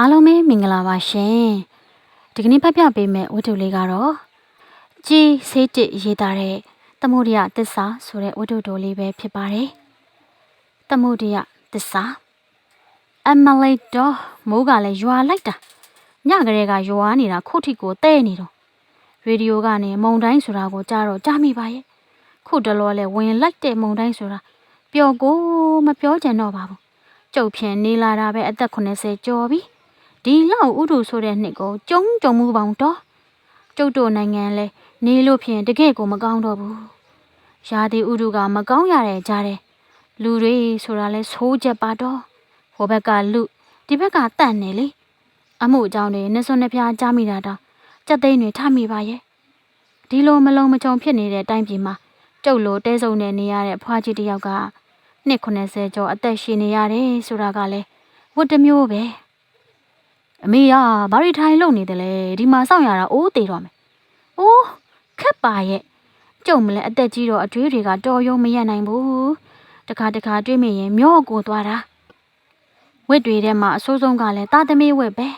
အားလုံးပဲမင်္ဂလာပါရှင်ဒီကနေ့ဖတ်ပြပေးမယ့်ဝတ္ထုလေးကတော့ကြည်စေးတစ်ရေးသားတဲ့သမုဒိယသစ္စာဆိုတဲ့ဝတ္ထုတော်လေးပဲဖြစ်ပါတယ်သမုဒိယသစ္စာအမလေးတော့မိုးကလည်းရွာလိုက်တာညကလေးကရွာနေတာခုထိကိုတဲ့နေတော့ရေဒီယိုကနေမုံတိုင်းဆိုတာကိုကြားတော့ကြားမိပါရဲ့ခုတလောလဲဝင်လိုက်တဲ့မုံတိုင်းဆိုတာပျော်ကိုမပြောချင်တော့ပါဘူးကျုပ်ဖြင့်နေလာတာပဲအသက်80ကျော်ပြီ ဒီလောက်ဥဒုဆိုတဲ့နှစ်ကိုကျုံကြုံမှုပေါင်းတော့ကျုပ်တို့နိုင်ငံလဲနေလို့ဖြင့်တကယ့်ကိုမကောင်းတော့ဘူးရာသီဥတုကမကောင်းရတဲ့ကြားတယ်လူတွေဆိုတာလဲဆိုးချက်ပါတော့ဟိုဘက်ကလူဒီဘက်ကတန့်နေလေအမှုအကြောင်းတွေနှစ်စွန်းနှစ်ဖျားကြားမိတာတော့ကြက်သိန်းတွေထမိပါရဲ့ဒီလိုမလုံးမချုံဖြစ်နေတဲ့တိုင်းပြည်မှာကျုပ်လိုတဲဆုံနေနေရတဲ့ဖွားကြီးတစ်ယောက်ကနှစ်80ကျော်အသက်ရှင်နေရတယ်ဆိုတာကလည်းဝတ်တစ်မျိုးပဲ အမေကဘာရီထိုင်လုံနေတယ်လဲဒီမှာစောင့်ရတာအိုးသေးတော့မယ်အိုးခက်ပါရဲ့ကျုံမလဲအသက်ကြီးတော့အတွေးတွေကတော်ရုံမရနိုင်ဘူးတခါတခါတွေးမိရင်မျောကိုသွားတာဝစ်တွေထဲမှာအဆိုးဆုံးကလည်းတာသမီးဝစ်ပဲ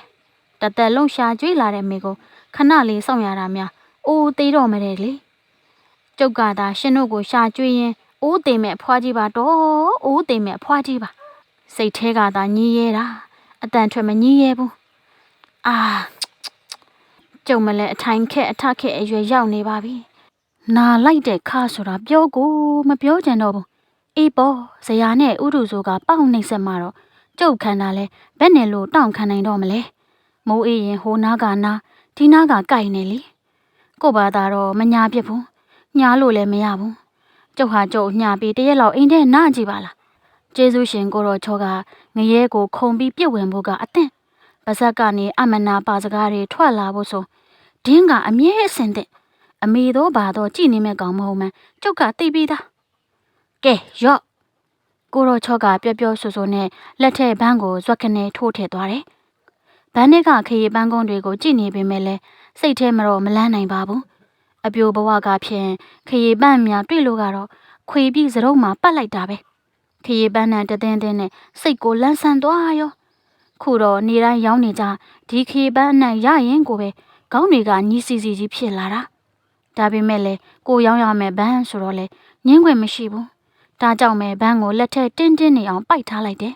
တသက်လုံးရှာကျွေးလာတဲ့မိကိုခဏလေးစောင့်ရတာများအိုးသေးတော့မတဲ့လေကျုပ်ကသာရှင်တို့ကိုရှာကျွေးရင်အိုးသိမ်မဲ့ဖွားကြီးပါတော့အိုးသိမ်မဲ့ဖွားကြီးပါစိတ်แท้ကသာညည်းရဲတာအတန်ထွက်မညည်းရဲဘူး အာကျုံမလဲအထိုင်ခက်အထခက်အရွယ်ရောက်နေပါပြီနာလိုက်တဲ့ခါဆိုတာပြောကိုမပြောချင်တော့ဘူးအေးပေါ်ဇရာနဲ့ဥရုဆိုကပေါက်နှိမ့်ဆက်မှာတော့ကျုပ်ခန္ဓာလဲဘက်နဲ့လို့တောင့်ခံနိုင်တော့မလဲမိုးအေးရင်ဟိုနားကနားဒီနားကကြိုက်နေလေကို့ဘာသာတော့မညာပြစ်ဘူးညားလို့လည်းမရဘူးကျုပ်ဟာကျုပ်ညာပြီးတရက်လောက်အိမ်ထဲနားကြည့်ပါလားကျေးဇူးရှင်ကိုတော်ချောကငရဲကိုခုံပြီးပြစ်ဝင်ဖို့ကအသင့် ပါဇက်ကနေအမနာပါစကားတွေထွက်လာဖို့ဆိုဒင်းကအမြဲအစင်တဲ့အမေတော့ဘာတော့ကြည်နေမဲ့ကောင်မဟုတ်မှန်းကျုပ်ကသိပြီးသားကဲရော့ကိုတော်ချောကပျော့ပျော့ဆူဆူနဲ့လက်ထက်ဘန်းကိုဇွက်ခနဲ့ထိုးထည့်သွားတယ်ဘန်းနဲ့ကခရီးပန်းကုန်းတွေကိုကြည်နေပေမဲ့လဲစိတ်ထဲမှာတော့မလန်းနိုင်ပါဘူးအပြိုဘဝကဖြင့်ခရီးပန်းများတွေ့လို့ကတော့ခွေပြီးစရုံးမှာပတ်လိုက်တာပဲခရီးပန်းနဲ့တသင်းသင်းနဲ့စိတ်ကိုလန်းဆန်သွားရော ခုတော့နေတိုင်းရောင်းနေကြဒီခရီးပန်းအနံ့ရရင်ကိုပဲခေါင်းတွေကညီးစီစီကြီးဖြစ်လာတာဒါပေမဲ့လေကိုရောင်းရမယ်ဘန်းဆိုတော့လေငင်းခွင့်မရှိဘူးဒါကြောင့်ပဲဘန်းကိုလက်ထက်တင်းတင်းနေအောင်ပိုက်ထားလိုက်တယ်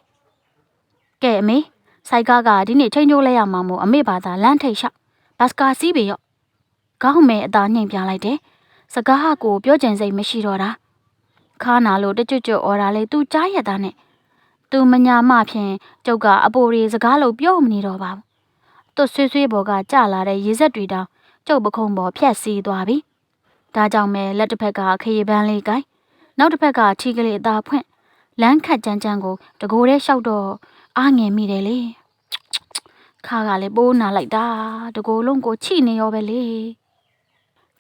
ကဲအမေစိုက်ကားကဒီနေ့ချိန်ချိုးလဲရမှာမို့အမေဘာသာလမ်းထိတ်ရှောက်ဘတ်စကာစီးပေရော့ခေါင်းမဲအသာညှိမ့်ပြလိုက်တယ်စကားဟကိုပြောကျင်စိတ်မရှိတော့တာခါနာလို့တကြွကြွအော်တာလေသူကြားရတာနဲ့ သူမညာမဖြင့်ကျုပ်ကအပိုရီစကားလို့ပြောမနေတော့ပါဘူးသူဆွေးဆွေးပေါ်ကကြလာတဲ့ရေစက်တွေတောင်ကျုပ်ပခုံးပေါ်ဖြတ်စီးသွားပြီဒါကြောင့်မဲလက်တစ်ဖက်ကခရီးပန်းလေးကိုင်းနောက်တစ်ဖက်ကထီကလေးအသာဖွင့်လမ်းခတ်ကြမ်းကြမ်းကိုတကိုယ်တည်းလျှောက်တော့အားငယ်မိတယ်လေခါကလည်းပိုးနာလိုက်တာတကိုယ်လုံးကိုချိနေရောပဲလေ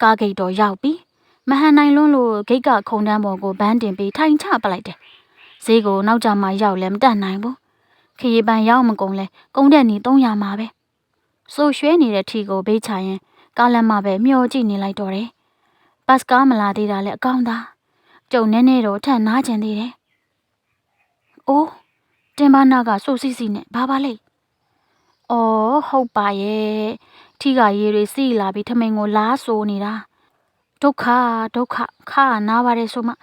ကားဂိတ်တော့ရောက်ပြီမဟန်နိုင်လွန်းလို့ဂိတ်ကခုံတန်းပေါ်ကိုဘန်းတင်ပြီးထိုင်ချပလိုက်တယ် ဈေးကိုနောက်ကြမှာရောက်လဲမတတ်နိုင်ဘူးခရီးပန်းရောက်မကုန်လဲကုန်းတဲ့နီ300မှာပဲဆိုရွှဲနေတဲ့ထီကိုဘေးချရင်ကားလမ်းမှာပဲမျောကြည့်နေလိုက်တော့တယ်ဘတ်ကားမလာသေးတာလဲအကောင်းသားကျုံနေနေတော့ထက်နားကျင်သေးတယ်အိုးတင်ပါနာကစူစီစီနဲ့ဘာပါလဲအော်ဟုတ်ပါရဲ့ထီကရေတွေစီလာပြီးထမိန်ကိုလားဆိုနေတာဒုက္ခဒုက္ခခါနာပါတယ်ဆိုမှ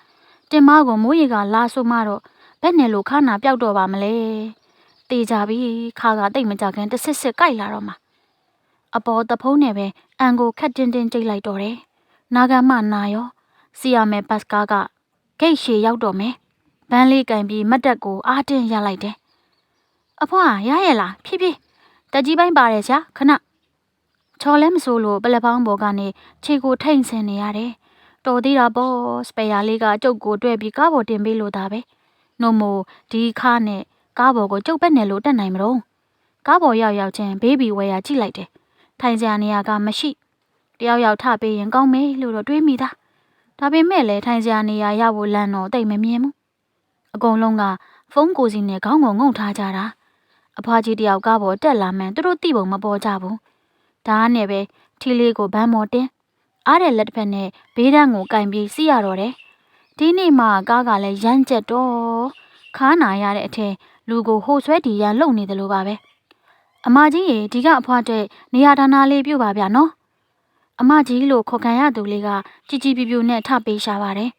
တင်မကိုမိုးရေကလာဆိုမှတော့ဘက်နဲ့လို့ခါနာပျောက်တော့ပါမလဲတေးကြပြီခါကတိတ်မကြခင်တစ်စစ်စစ်ကြိုက်လာတော့မှာအပေါ်တဖုံးနဲ့ပဲအန်ကိုခက်တင်းတင်းကြိတ်လိုက်တော့တယ်နာဂမနာရောစီရမယ်ဘတ်ကားကဂိတ်ရှည်ရောက်တော့မယ်ဘန်းလေးကင်ပြီးမတ်တက်ကိုအားတင်းရလိုက်တယ်အဖွားရရဲ့လားဖြည်းဖြည်းတက်ကြီးပိုင်းပါတယ်ရှာခဏချော်လဲမဆိုးလို့ပလက်ပေါင်းပေါ်ကနေခြေကိုထိန်ဆင်နေရတယ် တော်သေးတာပေါ့စပယ်ယာလေးကကျုပ်ကိုတွေ့ပြီးကားပေါ်တင်ပေးလို့ဒါပဲနို့မို့ဒီခါနဲ့ကားပေါ်ကိုကျုပ်ဘက်နဲ့လို့တက်နိုင်မလို့ကားပေါ်ရောက်ရောက်ချင်းဘေးဘီဝဲရကြည့်လိုက်တယ်ထိုင်စရာနေရာကမရှိတယောက်ယောက်ထပေးရင်ကောင်းမယ်လို့တော့တွေးမိတာဒါပေမဲ့လည်းထိုင်စရာနေရာရဖို့လမ်းတော့တိတ်မမြင်ဘူးအကုန်လုံးကဖုန်းကိုစီနဲ့ခေါင်းကိုငုံထားကြတာအဖွားကြီးတယောက်ကားပေါ်တက်လာမှန်းသူတို့သိပုံမပေါ်ကြဘူးဒါနဲ့ပဲထီလေးကိုဘန်းမော်တင်း အားတဲ့လက်တစ်ဖက်နဲ့ဘေးဒန်းကိုကင်ပြီးစီးရတော့တယ်ဒီနေ့မှကားကလည်းရမ်းကျက်တော့ခါနာရတဲ့အထက်လူကိုဟိုဆွဲတီရန်လုံနေတယ်လို့ပါပဲအမကြီးရေဒီကအဖွားတဲ့နေရာဌာနလေးပြုတ်ပါဗျာနော်အမကြီးလို့ခေါ်ခံရသူလေးကကြည်ကြည်ပြူပြူနဲ့ထပေးရှာပါတယ်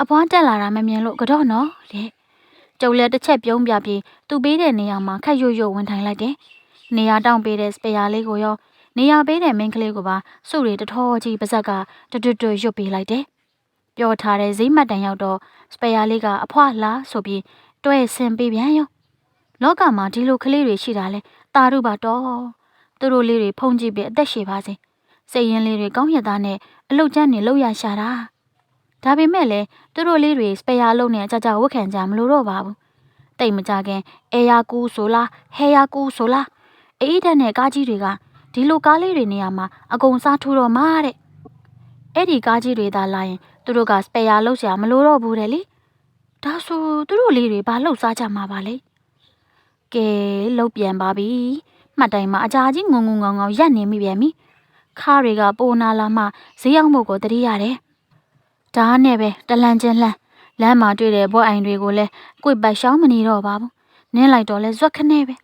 အဖွားတက်လာတာမမြင်လို့ကတော့နော်တဲ့ကျုပ်လည်းတစ်ချက်ပြုံးပြပြီးသူပေးတဲ့နေရာမှာခက်ရွရွဝင်ထိုင်လိုက်တယ်နေရာတောင်းပေးတဲ့စပယ်ယာလေးကိုရော နေရာပေးတဲ့မင်းကလေးကိုပါစုရီတထောကြီးပါဇက်ကတွတ်တွတ်ရွတ်ပေးလိုက်တယ်ပြောထားတဲ့ဈေးမှတ်တန်ရောက်တော့စပယ်ယာလေးကအဖွားလားဆိုပြီးတွဲဆင်ပေးပြန်ရောလောကမှာဒီလိုကလေးတွေရှိတာလဲတာရုပါတော့သူတို့လေးတွေဖုန်ကြည့်ပြီးအသက်ရှည်ပါစေစိတ်ရင်းလေးတွေကောင်းရသားနဲ့အလုတ်ကျန်းနေလောက်ရရှာတာဒါပေမဲ့လည်းသူတို့လေးတွေစပယ်ယာလုံးနဲ့အကြကြဝတ်ခံကြမလို့တော့ပါဘူးတိတ်မကြခင်အဲယာကူဆိုလားဟဲယာကူဆိုလားအေးတဲ့နဲ့ကားကြီးတွေက ဒီလိုကားလေးတွေနေရာမှာအကုန်စားထိုးတော့မှာတဲ့အဲ့ဒီကားကြီးတွေသာလာရင်သူတို့ကစပယ်ယာလောက်ရှာမလို့တော့ဘူးတဲ့လေဒါဆိုသူတို့လေးတွေဘာလှုပ်စားကြမှာပါလဲကဲလှုပ်ပြန်ပါပြီမှတ်တိုင်မှာအကြာကြီးငုံငုံငောင်ငောင်ရက်နေမိပြန်ပြီခါတွေကပိုနာလာမှဈေးရောက်မှုကိုတတိရတယ်ဒါနဲ့ပဲတလန်ချင်းလှမ်းလမ်းမှာတွေ့တဲ့ဘွက်အိုင်တွေကိုလည်းကိုယ်ပတ်ရှောင်းမနေတော့ပါဘူးနင်းလိုက်တော့လဲဇွက်ခနဲ့ပဲ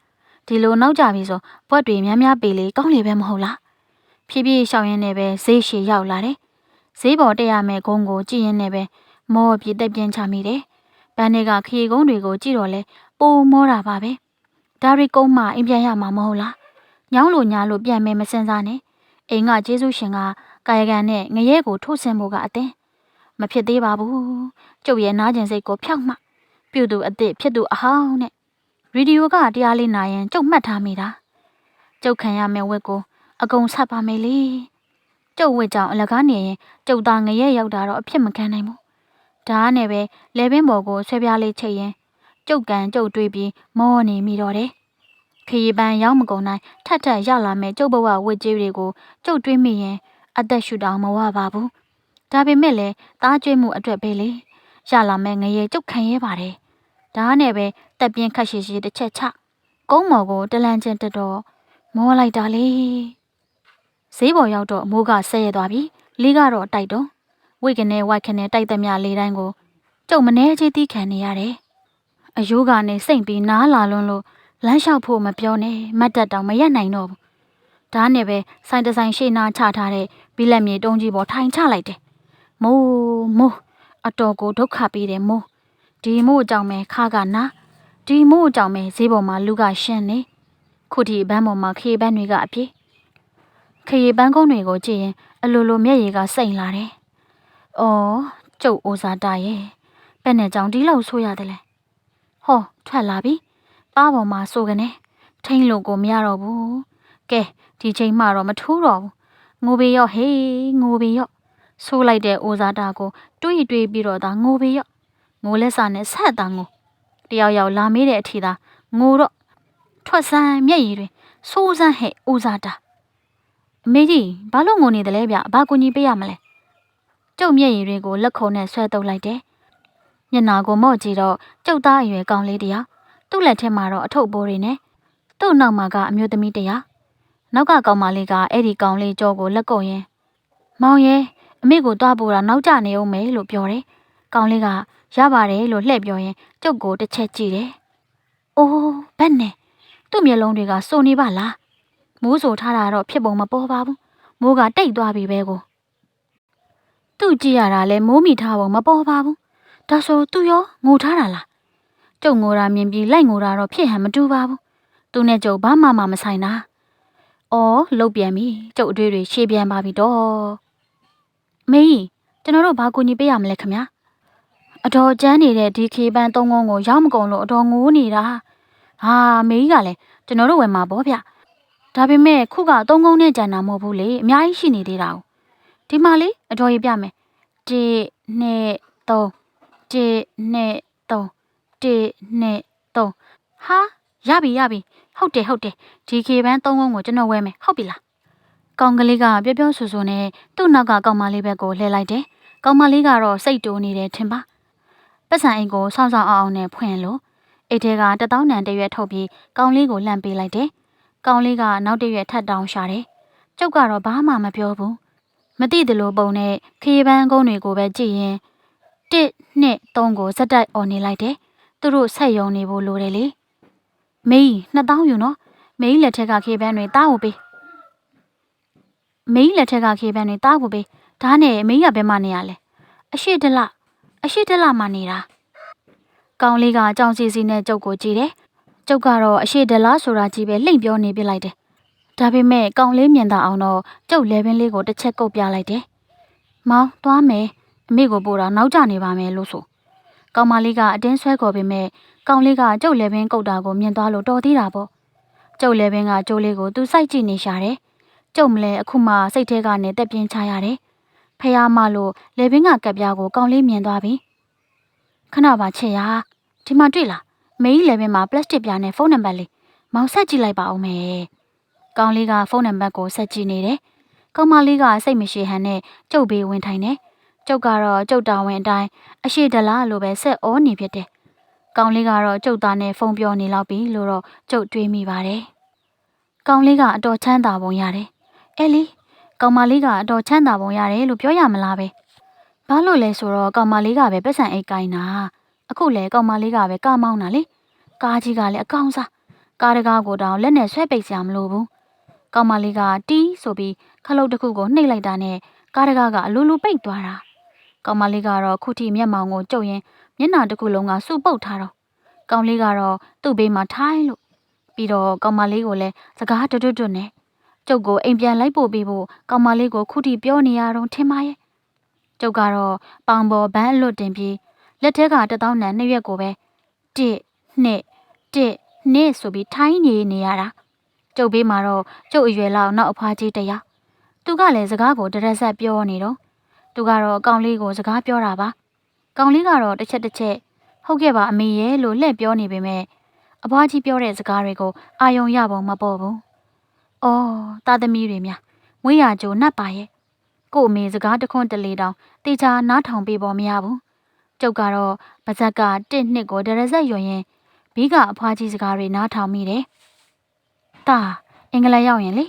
ဒီလိုနောက်ကြပြီဆိုဘွက်တွေများများပေလေကောင်းလေပဲမဟုတ်လားဖြည်းဖြည်းရှောင်းရင်းနဲ့ပဲဈေးရှည်ရောက်လာတယ်ဈေးပေါ်တက်ရမယ့်ဂုံကိုကြည့်ရင်းနဲ့ပဲမောပြေတက်ပြင်းချမိတယ်ဘန်တွေကခရီကုန်းတွေကိုကြည့်တော့လဲပိုမောတာပါပဲဒါရီကုန်းမှအိမ်ပြန်ရမှာမဟုတ်လားညောင်းလို့ညာလို့ပြန်မယ်မစင်စားနဲ့အိမ်ကကျေးဇူးရှင်ကကာယကံနဲ့ငရဲကိုထုတ်ဆင်ဖို့ကအတင်းမဖြစ်သေးပါဘူးကျုပ်ရဲ့နားကျင်စိတ်ကိုဖျောက်မှပြုတ်သူအစ်စ်ဖြစ်သူအဟောင်းနဲ့ ရေဒီယိုကတရားလေးနာရင်ကျုပ်မှတ်ထားမိတာကျုပ်ခံရမယ့်ဝက်ကို အကုန်ဆက်ပါမယ်လေကျုပ်ဝက်ကြောင့်အလကားနေရင်ကျုပ်သားငရဲရောက်တာတော့အဖြစ်မခံနိုင်ဘူးဒါနဲ့ပဲလဲပင်ပေါ်ကိုဆွဲပြားလေးချိတ်ရင်ကျုပ်ကန်ကျုပ်တွေးပြီးမောနေမိတော့တယ်ခရီးပန်းရောက်မကုန်နိုင်ထပ်ထပ်ရောက်လာမဲ့ကျုပ်ဘဝဝစ်ကြီးတွေကိုကျုပ်တွေးမိရင်အသက်ရှူတောင်မဝပါဘူးဒါပေမဲ့လည်းသားကျွေးမှုအတွက်ပဲလေရလာမဲ့ငရေကျုပ်ခံရဲပါတယ်ဒါနဲ့ပဲ တက်ပြင်းခတ်ရှိရှိတစ်ချက်ချကုန်းမော်ကိုတလန့်ချင်းတက်တော့မောလိုက်တာလေဈေးပေါ်ရောက်တော့အမိုးကဆက်ရသွားပြီလေးကတော့တိုက်တော့ဝိတ်ကနေဝိုက်ခနေတိုက်သမျှလေးတိုင်းကိုကျုပ်မနှဲချင်းတီးခံနေရတယ်အယိုးကနေစိတ်ပြီးနားလာလွန်းလို့လမ်းလျှောက်ဖို့မပြောနဲ့မတ်တက်တောင်မရက်နိုင်တော့ဘူးဒါနဲ့ပဲဆိုင်တဆိုင်ရှေ့နာချထားတဲ့ဘီလက်မြေတုံးကြီးပေါ်ထိုင်ချလိုက်တယ်မိုးမိုးအတော်ကိုဒုက္ခပေးတယ်မိုးဒီမိုးအကြောင်းပဲခါကနာ ဒီမိုးအကြောင်းပဲဈေးပေါ်မှာလူကရှင်းနေခုထိဘန်းပေါ်မှာခေဘန်းတွေကအပြေးခေဘန်းကုန်းတွေကိုကြည့်ရင်အလိုလိုမျက်ရည်ကစိမ့်လာတယ်။အော်ကျုပ်အိုစာတာရဲ့ဘယ်နဲ့ကြောင့်ဒီလောက်ဆိုးရတယ်လဲ။ဟောထွက်လာပြီ။ပါးပေါ်မှာဆိုကနေထိန်လို့ကိုမရတော့ဘူး။ကဲဒီချိန်မှတော့မထူးတော့ဘူး။ငိုပေရော့ဟေးငိုပေရော့ဆိုးလိုက်တဲ့အိုစာတာကိုတွေးတွေးပြီးတော့ဒါငိုပေရော့ငိုလက်စာနဲ့ဆက်တာငို တယောက်ယောက်လာမေးတဲ့အထီသာငိုတော့ထွက်ဆန်းမျက်ရည်တွေစိုးစမ်းဟဲ့အိုစာတာအမေကြီးဘာလို့ငိုနေတယ်လဲဗျဘာကူညီပေးရမလဲကျုပ်မျက်ရည်တွေကိုလက်ခုံနဲ့ဆွဲတုပ်လိုက်တယ်မျက်နာကိုမော့ကြည့်တော့ကျုပ်သားအရွယ်ကောင်းလေးတယောက်သူ့လက်ထဲမှာတော့အထုပ်ပိုးတွေနဲ့သူ့နောက်မှာကအမျိုးသမီးတယောက်နောက်ကကောင်မလေးကအဲ့ဒီကောင်လေးကြောကိုလက်ကုပ်ရင်မောင်ရဲ့အမေကိုတွားပို့တာနောက်ကျနေအောင်မယ်လို့ပြောတယ်ကောင်လေးက ရပါတယ်လို့လှည့်ပြောရင်ကျုပ်ကိုတစ်ချက်ကြည့်တယ်အိုးဘက်နဲ့သူ့မျက်လုံးတွေကစုံနေပါလားမိုးဆိုထားတာတော့ဖြစ်ပုံမပေါ်ပါဘူးမိုးကတိတ်သွားပြီပဲကိုသူ့ကြည့်ရတာလဲမိုးမိထားပုံမပေါ်ပါဘူးဒါဆိုသူရောငိုထားတာလားကျုပ်ငိုတာမြင်ပြီးလိုက်ငိုတာတော့ဖြစ်ဟန်မတူပါဘူးသူနဲ့ကျုပ်ဘာမှမမဆိုင်တာအော်လှုပ်ပြန်ပြီကျုပ်အတွေ့တွေရှေ့ပြန်ပါပြီတော့မေးကျွန်တော်တို့ဘာကူညီပေးရမလဲခင်ဗျာ အတော်ကျန်းနေတဲ့ဒီခေပန်းသုံးကုန်းကိုရောက်မကုန်လို့အတော်ငိုးနေတာဟာမေးကလည်းကျွန်တော်တို့ဝယ်မှာပေါ့ဗျဒါပေမဲ့ခုကသုံးကုန်းနဲ့ကြံတာမဟုတ်ဘူးလေအများကြီးရှိနေသေးတာ။ဒီမှာလေအတော်ကြီးပြမယ်။1 2 3 1 2 3 1 2 3ဟာရပြီရပြီဟုတ်တယ်ဟုတ်တယ်ဒီခေပန်းသုံးကုန်းကိုကျွန်တော်ဝဲမယ်ဟုတ်ပြီလား။ကောင်ကလေးကပြောပြောဆူဆူနဲ့သူ့နောက်ကကောင်မလေးဘက်ကိုလှည့်လိုက်တယ်။ကောင်မလေးကတော့စိတ်တိုးနေတယ်ထင်ပါ။ ပတ်စံအိမ်ကိုဆောင်းဆောင်းအောင်အောင်နဲ့ဖွင့်လို့အိတ်ထဲကတသောင်းနံတရွက်ထုတ်ပြီးကောင်လေးကိုလှမ်းပေးလိုက်တယ်။ကောင်းလေးကနောက်တစ်ရွက်ထပ်တောင်းရှာတယ်။ကျုပ်ကတော့ဘာမှမပြောဘူး။မသိသလိုပုံနဲ့ခရီးပန်းကုန်းတွေကိုပဲကြည့်ရင်တစ်နှစ်သုံးကိုဇက်တိုက်អော်နေလိုက်တယ်။သူတို့ဆက်ယုံနေဖို့လိုတယ်လေ။မေး2000ယူနော်မေကြီးလက်ထက်ကခေပန်းတွေတားဖို့ပေးမေကြီးလက်ထက်ကခေပန်းတွေတားဖို့ပေးဒါနဲ့မေကြီးကဘယ်မှနေရလဲအရှိတလ အရှိတလမှနေတာကောင်းလေးကကြောင်စီစီနဲ့ကျုပ်ကိုကြည့်တယ်ကျုပ်ကတော့အရှိတလဆိုတာကြီးပဲလှိမ့်ပြောနေပြလိုက်တယ်ဒါပေမဲ့ကောင်းလေးမြင်တာအောင်တော့ကျုပ်လဲပင်လေးကိုတစ်ချက်ကုတ်ပြလိုက်တယ်မောင်သွားမယ်အမေကိုပို့တာနောက်ကျနေပါမယ်လို့ဆိုကောင်မလေးကအတင်းဆွဲခေါ်ပေမဲ့ကောင်လေးကကျုပ်လဲပင်ကုတ်တာကိုမြင်သွားလို့တော်သေးတာပေါ့ကျုပ်လဲပင်ကကျိုးလေးကိုသူစိုက်ကြည့်နေရှာတယ်ကျုပ်မလဲအခုမှစိတ်ထဲကနေတက်ပြင်းချရတယ် ဖះမလို့လေပင်ကကက်ပြားကိုကောင်းလေးမြင်သွားပြီခဏပါချစ်ရဒီမှာတွေ့လားမေကြီးလေပင်မှာပလတ်စတစ်ပြားနဲ့ဖုန်းနံပါတ်လေးမောင်ဆက်ကြည့်လိုက်ပါဦးမယ်ကောင်းလေးကဖုန်းနံပါတ်ကိုဆက်ကြည့်နေတယ်ကောင်မလေးကစိတ်မရှိဟန်နဲ့ကျုပ်ဘေးဝင်ထိုင်တယ်ကျုပ်ကတော့ကျုပ်တာဝန်အတိုင်းအရှိတလားလို့ပဲဆက်ဩနေဖြစ်တယ်ကောင်လေးကတော့ကျုပ်သားနဲ့ဖုန်းပြောနေလောက်ပြီလို့တော့ကျုပ်တွေးမိပါတယ်ကောင်လေးကအတော်ချမ်းသာပုံရတယ်အဲလီ ကောင်မလေးကအတော်ချမ်းသာပုံရတယ်လို့ပြောရမလားပဲဘာလို့လဲဆိုတော့ကောင်မလေးကပဲပတ်စံအိတ်ကိုင်းတာအခုလေကောင်မလေးကပဲကားမောင်းတာလေကားကြီးကလည်းအကောင်စားကားတကားကိုတောင်လက်နဲ့ဆွဲပိတ်စရာမလိုဘူးကောင်မလေးကတီးဆိုပြီးခလုတ်တစ်ခုကိုနှိပ်လိုက်တာနဲ့ကားတကားကအလိုလိုပိတ်သွားတာကောင်မလေးကတော့ခုထိမျက်မှောင်ကိုကျုပ်ရင်မျက်နှာတစ်ခုလုံးကစုပ်ပုတ်ထားတော့ကောင်လေးကတော့သူ့ဘေးမှာထိုင်းလို့ပြီးတော့ကောင်မလေးကိုလည်းစကားတွတ်တွတ်နဲ့ ကျုပ်ကိုအိမ်ပြန်လိုက်ပို့ပေးဖို့ကောင်မလေးကိုခုထိပြောနေရတော့ထင်ပါရဲ့ကျုပ်ကတော့ပေါင်ပေါ်ဘန်းအလွတ်တင်ပြီးလက်ထက်ကတသောင်းနံနှစ်ရွက်ကိုပဲတစ်နှစ်တစ်နှစ်ဆိုပြီးထိုင်းနေနေရတာကျုပ်ဘေးမှာတော့ကျုပ်အရွယ်လောက်နောက်အဖွားကြီးတယောက်သူကလည်းစကားကိုတရက်ဆက်ပြောနေတော့သူကတော့အကောင်လေးကိုစကားပြောတာပါကောင်လေးကတော့တစ်ချက်တစ်ချက်ဟုတ်ကဲ့ပါအမေရဲ့လို့လှည့်ပြောနေပေမဲ့အဖွားကြီးပြောတဲ့စကားတွေကိုအာယုံရပုံမပေါ်ဘူး။ အော်သားသမီးတွေများမွေးရကြိုနှက်ပါရဲ့။ကို့အမေစကားတခွန်းတလေတောင်တေချာနားထောင်ပေးပေါ်မရဘူး။ကျုပ်ကတော့ပါဇက်ကတစ်နှစ်ကိုဒရဇက်ရွရင်ဘီးကအဖွားကြီးစကားတွေနားထောင်မိတယ်။တာအင်္ဂလန်ရောက်ရင်လေ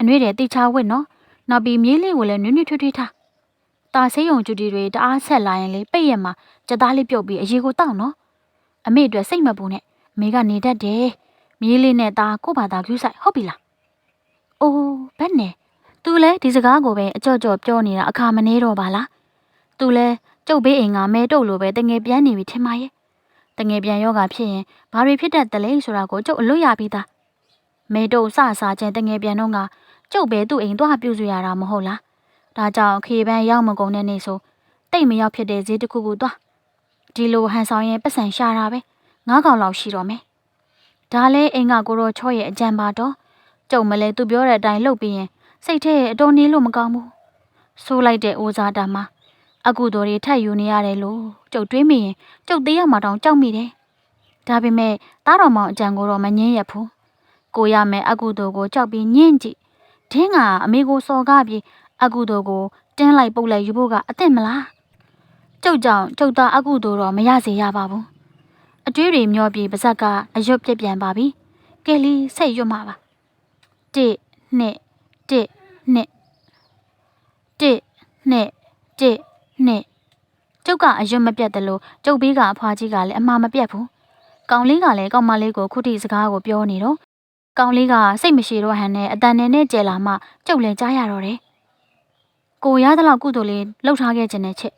အနှွေးတယ်တေချာဝစ်နော်။နောက်ပြီးမြေးလေးကိုလည်းနွေ့နွေ့ထွေးထွေးထား။တာဆေးရုံကျူတီတွေတအားဆက်လာရင်လေပိတ်ရက်မှာကြက်သားလေးပြုတ်ပြီးအရေကိုတောက်နော်။အမေအတွက်စိတ်မပူနဲ့အမေကနေတတ်တယ်။မြေးလေးနဲ့တာကို့ဘာသာကျူးဆိုင်ဟုတ်ပြီလား။ အိုးဘက်နဲ့။ तू လဲဒီစကားကိုပဲအကြော့ကြော့ပြောနေတာအခါမနေတော့ပါလား။ तू လဲကျုပ်ဘေးအိမ်ကမဲတုတ်လိုပဲတငယ်ပြန်နေပြီထင်ပါရဲ့။တငယ်ပြန်ယောဂဖြစ်ရင်ဘာတွေဖြစ်တတ်တယ်လဲဆိုတာကိုကျုပ်အလွတ်ရပြီးသား။မဲတုတ်စစချင်းတငယ်ပြန်တော့ကကျုပ်ပဲသူ့အိမ်သွားပြုစုရတာမဟုတ်လား။ဒါကြောင့်ခေပန်းရောက်မကုန်တဲ့နေ့ဆိုတိတ်မရောက်ဖြစ်တဲ့ဈေးတစ်ခုခုသွားဒီလိုဟန်ဆောင်ရင်ပတ်စံရှာတာပဲငါးကောင်လောက်ရှိတော့မယ်ဒါလဲအိမ်ကကိုရောချော့ရဲ့အကြံပါတော့ ကျုံမလဲသူပြောတဲ့အတိုင်းလုပ်ပြီးရင်စိတ်ထဲအတော်နေလို့မကောင်းဘူးဆိုးလိုက်တဲ့အိုးစားတာမှာအကုသိုလ်တွေထပ်ယူနေရတယ်လို့ကျုပ်တွေးမိရင်ကျုပ်သေးရမှာတောင်ကြောက်မိတယ်ဒါပေမဲ့တားတော်မောင်အကြံကိုတော့မငင်းရဘူးကိုရမယ်အကုသိုလ်ကိုကြောက်ပြီးညှင်းကြည့်ဒင်းကအမေကိုစော်ကားပြီးအကုသိုလ်ကိုတင်းလိုက်ပုတ်လိုက်ယူဖို့ကအသင့်မလားကျုပ်ကြောင့်ကျုပ်သားအကုသိုလ်တော့မရစေရပါဘူးအတွေးတွေမျောပြီးပါဇက်ကအရွတ်ပြက်ပြန်ပါပြီကဲလီစိတ်ရွတ်မှာပါ တစ်နှစ်တစ်နှစ်တစ်နှစ်တစ်နှစ်ကျုပ်ကအရွတ်မပြတ်တယ်လို့ကျုပ်ဘေးကအဖွားကြီးကလည်းအမှားမပြတ်ဘူးကောင်လေးကလည်းကောင်မလေးကိုခုထိစကားကိုပြောနေတော့ကောင်လေးကစိတ်မရှိတော့ဟန်နဲ့အတန်နဲ့နဲ့ကြဲလာမှကျုပ်လည်းကြားရတော့တယ်ကိုရသလောက်ကုသိုလ်လေးလှုပ်ထားခဲ့ခြင်းနဲ့ချက်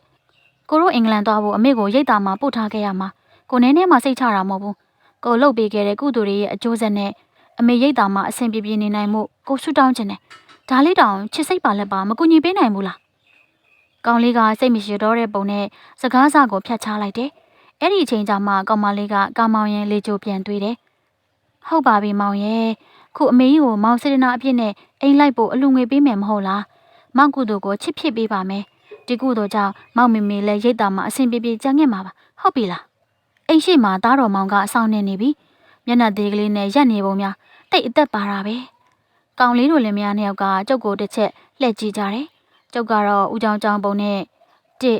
ကိုတို့အင်္ဂလန်သွားဖို့အမေကိုရိတ်တာမှာပို့ထားခဲ့ရမှာကိုနဲနဲမှစိတ်ချတာမဟုတ်ဘူးကိုလှုပ်ပေးခဲ့တဲ့ကုသိုလ်တွေရဲ့အကျိုးဆက်နဲ့ အမေရိတ်တာမှာအဆင်ပြေပြေနေနိုင်မှုကိုဆူတောင်းခြင်းနဲ့ဒါလေးတောင်ချစ်စိတ်ပါလက်ပါမကူညီပေးနိုင်ဘူးလားကောင်လေးကစိတ်မရှိတော့တဲ့ပုံနဲ့စကားစကိုဖြတ်ချလိုက်တယ်အဲ့ဒီအချိန်ကျမှကောင်မလေးကကာမောင်ရင်လေချိုပြန်တွေးတယ်ဟုတ်ပါပြီမောင်ရဲ့ခုအမေကြီးကိုမောင်စေတနာအဖြစ်နဲ့အိမ်လိုက်ဖို့အလူငွေပေးမယ်မဟုတ်လားမောင်ကုသိုလ်ကိုချစ်ဖြစ်ပေးပါမယ်ဒီကုသိုလ်ကြောင့်မောင်မေမေလည်းရိတ်တာမှာအဆင်ပြေပြေကြံခဲ့မှာပါဟုတ်ပြီလားအိမ်ရှိမှာသားတော်မောင်ကအဆောင်နေနေပြီ မျက်နှာသေးကလေးနဲ့ရက်နေပုံများတိတ်အသက်ပါတာပဲကောင်လေးတို့လည်းမယားနှစ်ယောက်ကကျုပ်ကိုတစ်ချက်လှည့်ကြည့်ကြတယ်ကျုပ်ကတော့ဦးချောင်းချောင်းပုံနဲ့တစ်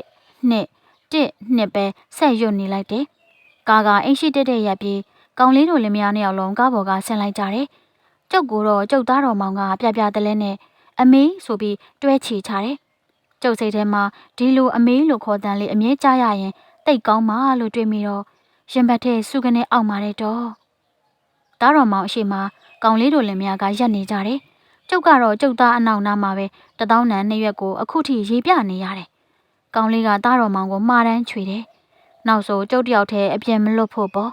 နှစ်တစ်နှစ်ပဲဆက်ရွတ်နေလိုက်တယ်ကာကအိမ်ရှိတက်တဲ့ရက်ပြီးကောင်လေးတို့လည်းမယားနှစ်ယောက်လုံးကားပေါ်ကဆင်းလိုက်ကြတယ်ကျုပ်ကိုတော့ကျုပ်သားတော်မောင်ကပြပြတလဲနဲ့အမေဆိုပြီးတွဲချီချတယ်ကျုပ်စိတ်ထဲမှာဒီလိုအမေလို့ခေါ်တန်လေးအမြဲကြားရရင်တိတ်ကောင်းမှလို့တွေးမိတော့ရင်ဘတ်ထဲစုကနေအောက်มาတဲ့တော့ တားတော်မောင်အရှိမကောင်လေးတို့လင်မယားကရက်နေကြတယ်ကျုပ်ကတော့ကျုပ်သားအနောက်နားမှာပဲတသောင်းနံနှစ်ရွက်ကိုအခုထိရေပြနေရတယ်ကောင်လေးကသားတော်မောင်ကိုမှားတမ်းချွေတယ်နောက်ဆိုကျုပ်တယောက်တည်းအပြင်းမလွတ်ဖို့ပေါ့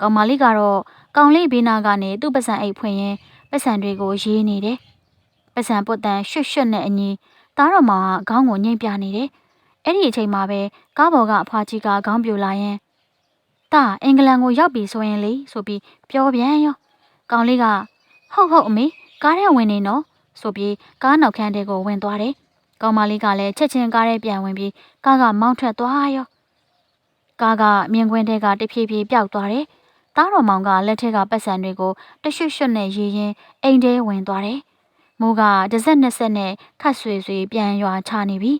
ကောင်မလေးကတော့ကောင်လေးဘေးနာကနေသူ့ပစံအိတ်ဖွင့်ရင်ပစံတွေကိုရေးနေတယ်ပစံပုတ်တန်ရွှွတ်ရွှွတ်နဲ့အညီသားတော်မောင်ကခေါင်းကိုညှိမ့်ပြနေတယ်အဲ့ဒီအချိန်မှာပဲကားပေါ်ကအဖွာကြီးကခေါင်းပြိုလာရင် တာအင်္ဂလန်ကိုရောက်ပြီဆိုရင်လေဆိုပြီးပြောပြန်ရောကောင်လေးကဟုတ်ဟုတ်အမေကားထဲဝင်နေနော်ဆိုပြီးကားနောက်ခန်းထဲကိုဝင်သွားတယ်ကောင်မလေးကလည်းချက်ချင်းကားထဲပြန်ဝင်ပြီးကားကမောင်းထွက်သွားရောကားကမြင်ကွင်းထဲကတဖြည်းဖြည်းပျောက်သွားတယ်သားတော်မောင်ကလက်ထက်ကပတ်စံတွေကိုတရွှွတ်ရွှွတ်နဲ့ရေးရင်းအိမ်ထဲဝင်သွားတယ်မိုးကတစ်စက်နှစ်စက်နဲ့ခတ်ဆွေဆွေပြန်ရွာချနေပြီ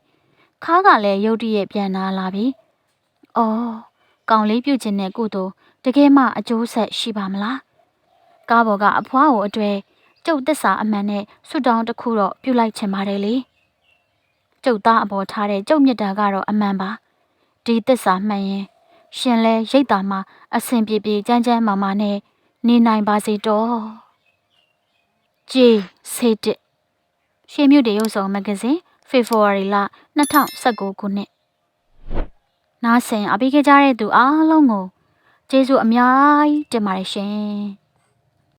ခါးကလည်းရုတ်တရက်ပြန်လာလာပြီ။အော် ကောင်လေးပြုတ်ခြင်းနဲ့ကုသိုလ်တကယ်မှအကျိုးဆက်ရှိပါမလား။ကားပေါ်ကအဖွားကိုအတွေ့ကျုပ်သစ္စာအမှန်နဲ့ဆွတောင်းတစ်ခုတော့ပြုတ်လိုက်ချင်ပါတယ်လေ။ကျုပ်သားအပေါ်ထားတဲ့ကျုပ်မြတ်တာကတော့အမှန်ပါ။ဒီသစ္စာမှန်ရင်ရှင်လဲရိတ်တာမှာအစဉ်ပြေပြေကြမ်းကြမ်းမာမာနဲ့နေနိုင်ပါစေတော့။ကြည်စေးတစ်ရှေးမြုပ်တရုပ်ဆောင်မဂ္ဂဇင်းဖေဖော်ဝါရီလ2019ခုနှစ် နားဆင်အပိခဲ့ကြတဲ့သူအားလုံးကိုကျေးဇူးအများကြီးတင်ပါတယ်ရှင်။